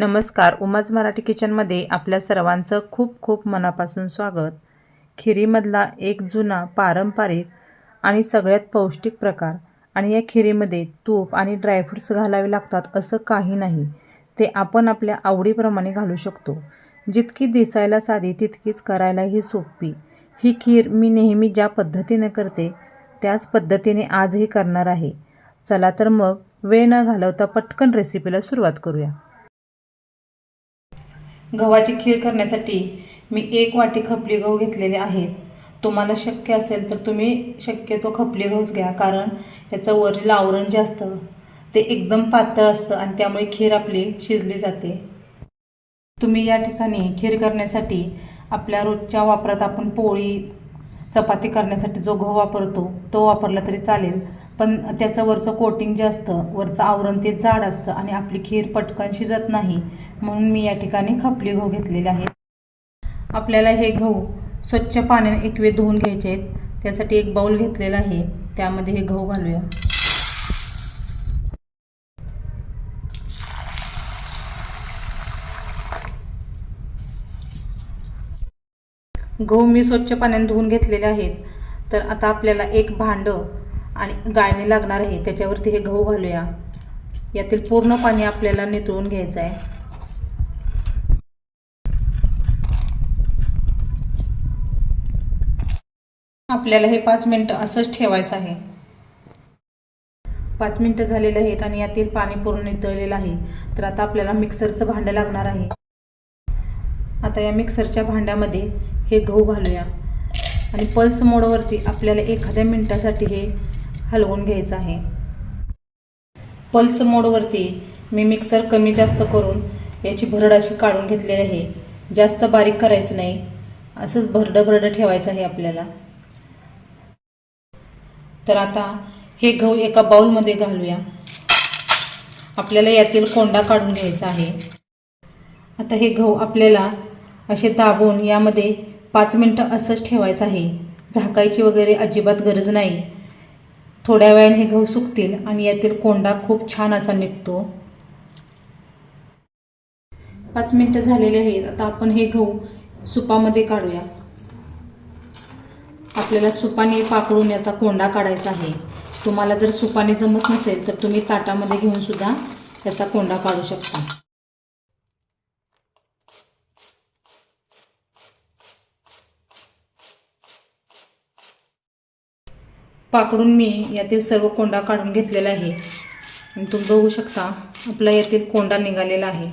नमस्कार. उमाज मराठी किचनमध्ये आपल्या सर्वांचं खूप खूप मनापासून स्वागत. खिरीमधला एक जुना पारंपरिक आणि सगळ्यात पौष्टिक प्रकार आणि या खिरीमध्ये तूप आणि ड्रायफ्रूट्स घालावे लागतात असं काही नाही. ते आपण आपल्या आवडीप्रमाणे घालू शकतो. जितकी दिसायला साधी तितकीच करायलाही सोपी. ही खीर मी नेहमी ज्या पद्धतीने करते त्याच पद्धतीने आजही करणार आहे. चला तर मग वेळ न घालवता पटकन रेसिपीला सुरुवात करूया. गव्हाची खीर करण्यासाठी मी एक वाटी खपली गहू घेतलेले आहेत. तुम्हाला शक्य असेल तर तुम्ही शक्यतो खपली गहूच घ्या कारण त्याचं वरील आवरण जे असतं ते एकदम पातळ असतं आणि त्यामुळे खीर आपली शिजली जाते. तुम्ही या ठिकाणी खीर करण्यासाठी आपल्या रोजच्या वापरात आपण पोळी चपाती करण्यासाठी जो गहू वापरतो तो वापरला तरी चालेल. पण त्याचं वरचं कोटिंग जे असतं वरचं आवरण ते जाड असतं आणि आपली खीर पटकन शिजत नाही म्हणून मी या ठिकाणी खपली गहू घेतलेले आहेत आपल्याला हे गहू स्वच्छ पाण्याने एकवे धुवून घ्यायचे आहेत. त्यासाठी एक बाऊल घेतलेला आहे. त्यामध्ये हे गहू घालूया. गहू मी स्वच्छ पाण्याने धुवून घेतलेले आहेत. तर आता आपल्याला एक भांडं आणि गाळणी लागणार आहे त्याच्यावरती हे गहू घालूया. यातील पूर्ण पाणी आपल्याला नितळून घ्यायचं आहे. आपल्याला हे पाच मिनटं असंच ठेवायचं आहे. पाच मिनटं झालेले आहेत आणि यातील पाणी पूर्ण नितळलेलं आहे. तर आता आपल्याला मिक्सरचं भांडं लागणार आहे. आता या मिक्सरच्या भांड्यामध्ये हे गहू घालूया. आणि पल्स मोडवरती आपल्याला एखाद्या मिनटासाठी हे हलवून घ्यायचं आहे. पल्स मोडवरती मी मिक्सर कमी जास्त करून याची भरड अशी काढून घेतलेली आहे. जास्त बारीक करायचं नाही. असंच भरडं भरडं ठेवायचं आहे आपल्याला. तर आता हे गहू एका बाउलमध्ये घालूया. आपल्याला यातील कोंडा काढून घ्यायचा आहे. आता हे गहू आपल्याला असे दाबून यामध्ये पाच मिनटं असंच ठेवायचं आहे. झाकायची वगैरे अजिबात गरज नाही. थोड्या वेळाने हे गहू सुकतील आणि यातील कोंडा खूप छान असा निघतो. पाच मिनटं झालेले आहेत. आता आपण हे गहू सुपामध्ये काढूया. आपल्याला सुपाने पाकडून याचा कोंडा काढायचा आहे. तुम्हाला जर सुपाने जमत नसेल तर तुम्ही ताटामध्ये घेऊन सुद्धा त्याचा कोंडा काढू शकता. पाकडून मी यातील सर्व कोंडा काढून घेतलेला आहे. आणि तुम्ही बघू शकता आपला यातील कोंडा निघालेला आहे.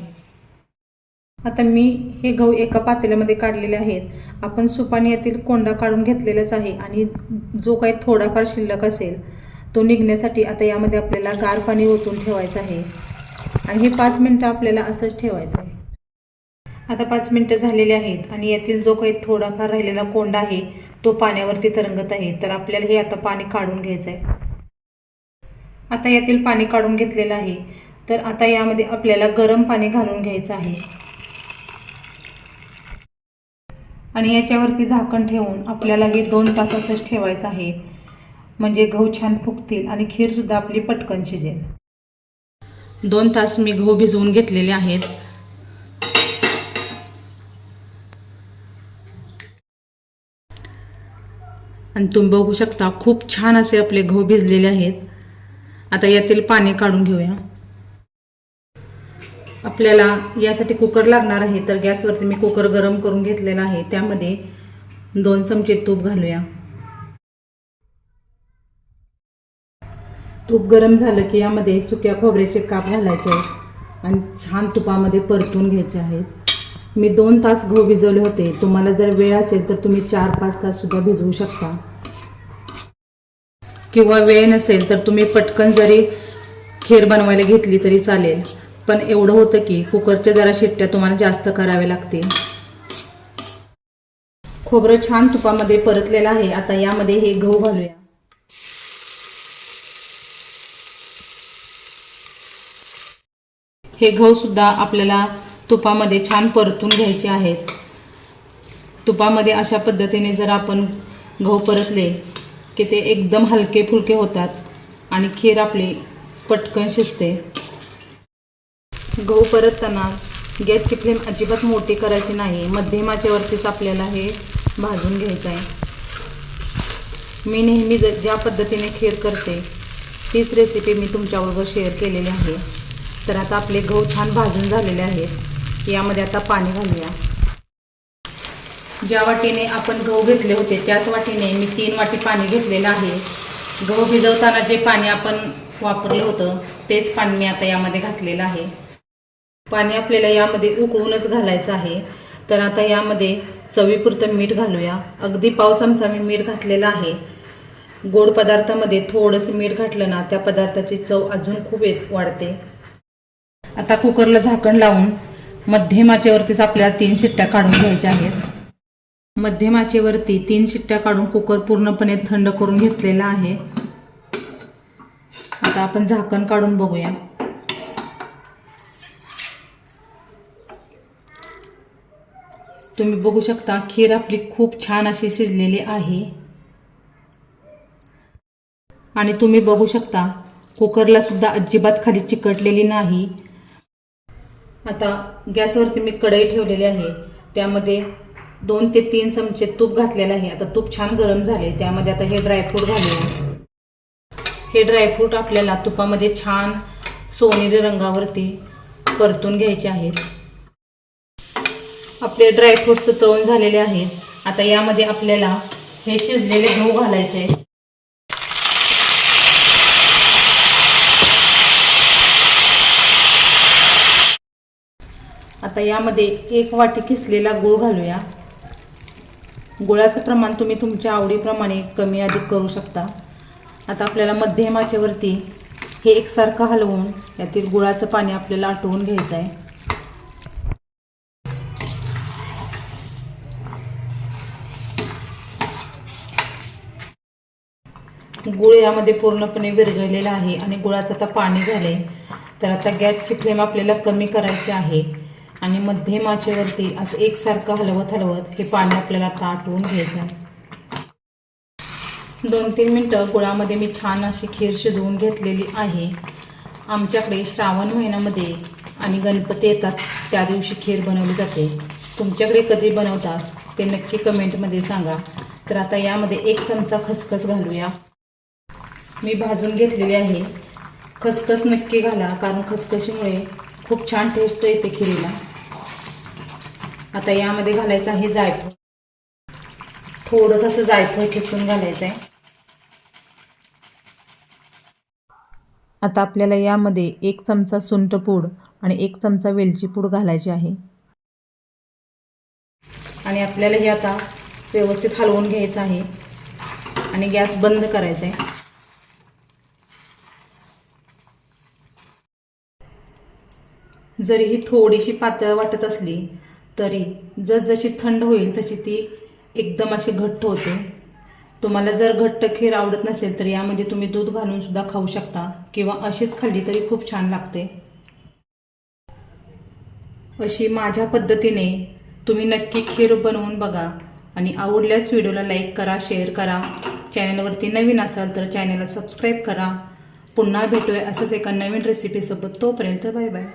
आता मी हे गहू एका पातेल्यामध्ये काढलेले आहेत. आपण सुपाने यातील कोंडा काढून घेतलेलाच आहे आणि जो काही थोडाफार शिल्लक असेल तो निघण्यासाठी आता यामध्ये आपल्याला गार पाणी ओतून ठेवायचं आहे. आणि हे पाच मिनटं आपल्याला असंच ठेवायचं आहे. आता पाच मिनटं झालेले आहेत आणि यातील जो काही थोडाफार राहिलेला कोंडा आहे तो पाण्यावरती तरंगत आहे तर आपल्याला हे आता पाणी काढून घ्यायचं आहे. आता यातील पाणी काढून घेतलेलं आहे तर आता यामध्ये आपल्याला गरम पाणी घालून घ्यायचं आहे. आणि याच्यावरती झाकण ठेवून आपल्याला हे दोन तास असंच ठेवायचं आहे. म्हणजे गहू छान फुगतील आणि खीरसुद्धा आपली पटकन शिजेल. दोन तास मी गहू भिजवून घेतलेले आहेत. आणि तुम्ही बघू शकता खूप छान असे आपले गहू भिजलेले आहेत. आता यातील पाणी काढून घेऊया. आपल्याला यासाठी कुकर लागणार आहे तर गॅसवरती मी कुकर गरम करून घेतलेला आहे. त्यामध्ये दोन चमचे तूप घालूया. तूप गरम झालं की यामध्ये सुक्या खोबऱ्याचे काप घालायचे आहेत आणि छान तुपामध्ये परतून घ्यायचे आहेत. मी दोन तास गहू भिजवले होते. तुम्हाला जर वेळ असेल तर तुम्ही चार पाच तास सुद्धा भिजवू शकता. किंवा वेळ नसेल तर तुम्ही पटकन जरी खीर बनवायला घेतली तरी चालेल. पण एवढं होतं की कुकरच्या जरा शिट्ट्या तुम्हाला जास्त कराव्या लागतील. खोबरं छान तुपामध्ये परतलेलं आहे. आता यामध्ये हे गहू घालूया. हे गहू सुद्धा आपल्याला तुपामध्ये छान परतून घ्यायचे आहेत. तुपामध्ये अशा पद्धतीने जर आपण गहू परतले की ते एकदम हलके फुलके होतात आणि खीर आपली पटकन शिजते. गहू परतताना गॅसची फ्लेम अजिबात मोठी करायची नाही. मध्यमाच्यावरतीच आपल्याला हे भाजून घ्यायचं आहे. मी नेहमी ज ज्या पद्धतीने खीर करते तीच रेसिपी मी तुमच्याबरोबर शेअर केलेली आहे. तर आता आपले गहू छान भाजून झालेले आहेत. यामध्ये आता पाणी घालूया. ज्या वाटीने आपण गहू घेतले होते त्याच वाटीने मी तीन वाटी पाणी घेतलेलं आहे. गहू भिजवताना जे पाणी आपण वापरलं होतं तेच पाणी मी आता यामध्ये घातलेलं आहे. पाणी आपल्याला यामध्ये उकळूनच घालायचं आहे. तर आता यामध्ये चवीपुरतं मीठ घालूया. अगदी पाव चमचा मी मीठ घातलेला आहे. गोड पदार्थामध्ये थोडंसं मीठ घातलं ना त्या पदार्थाची चव अजून खूप येत वाढते. आता कुकरला झाकण लावून मध्यमाचेवरतीच आपल्याला तीन शिट्ट्या काढून घ्यायच्या आहेत. मध्यमाचेवरती तीन शिट्ट्या काढून कुकर पूर्णपणे थंड करून घेतलेला आहे. आता आपण झाकण काढून बघूया. तुम्ही बघू शकता खीर आपली खूप छान अशी शिजलेली आहे. आणि तुम्ही बघू शकता कुकरला सुद्धा अजिबात खाली चिकटलेली नाही. आता गॅसवरती मी कढई ठेवलेली आहे. त्यामध्ये दोन ते तीन चमचे तूप घातलेलं आहे. आता तूप छान गरम झाले. त्यामध्ये आता हे ड्रायफ्रूट घालूया हे ड्रायफ्रूट आपल्याला तुपामध्ये छान सोनेरी रंगावरती परतून घ्यायचे आहेत. आपले ड्रायफ्रुट्स तळून झालेले आहेत. आता यामध्ये आपल्याला हे शिजलेले गहू घालायचे आहेत. आता यामध्ये एक वाटी किसलेला गूळ घालूया. गुळाचं प्रमाण तुम्ही तुमच्या आवडीप्रमाणे कमी अधिक करू शकता. आता आपल्याला मध्यमाचेवरती हे एकसारखं हलवून यातील गुळाचं पाणी आपल्याला आटवून घ्यायचं आहे. गुळ यामध्ये पूर्णपणे विरघळलेला आहे आणि गुळाचं आता पाणी झाले तर आता गॅसची फ्लेम आपल्याला कमी करायची आहे. आणि मध्यम आचेवरती असं एकसारखं हलवत हलवत हे पाणी आपल्याला आता आटवून घ्यायचं आहे. दोन तीन मिनटं गुळामध्ये मी छान अशी खीर शिजवून घेतलेली आहे. आमच्याकडे श्रावण महिन्यामध्ये आणि गणपती येतात त्या दिवशी खीर बनवली जाते. तुमच्याकडे कधी बनवतात ते नक्की कमेंटमध्ये सांगा. तर आता यामध्ये एक चमचा खसखस घालूया. मी भाजून घेतलेली आहे. खसखस नक्की घाला कारण खसखशीमुळे खूप छान टेस्ट येते खिरीला. आता यामध्ये घालायचं आहे जायफळ. थोडंसं असं जायफळ किसून घालायचं आहे आता आपल्याला यामध्ये एक चमचा सुंठ पूड आणि एक चमचा वेलची पूड घालायची आहे. आणि आपल्याला हे आता व्यवस्थित हलवून घ्यायचं आहे. आणि गॅस बंद करायचा आहे जरी ही थोडीशी पातळ वाटत असली तरी जसजशी थंड होईल तशी ती एकदम अशी घट्ट होते. तुम्हाला जर घट्ट खीर आवडत नसेल तर यामध्ये तुम्ही दूध घालून सुद्धा खाऊ शकता किंवा अशीच खाल्ली तरी खूप छान लागते. अशी माझ्या पद्धतीने तुम्ही नक्की खीर बनवून बघा आणि आवडल्यास व्हिडिओला लाईक करा शेअर करा. चॅनलवरती नवीन असाल तर चॅनलला सबस्क्राईब करा. पुन्हा भेटूया असंच एका नवीन रेसिपीसोबत तोपर्यंत बाय बाय.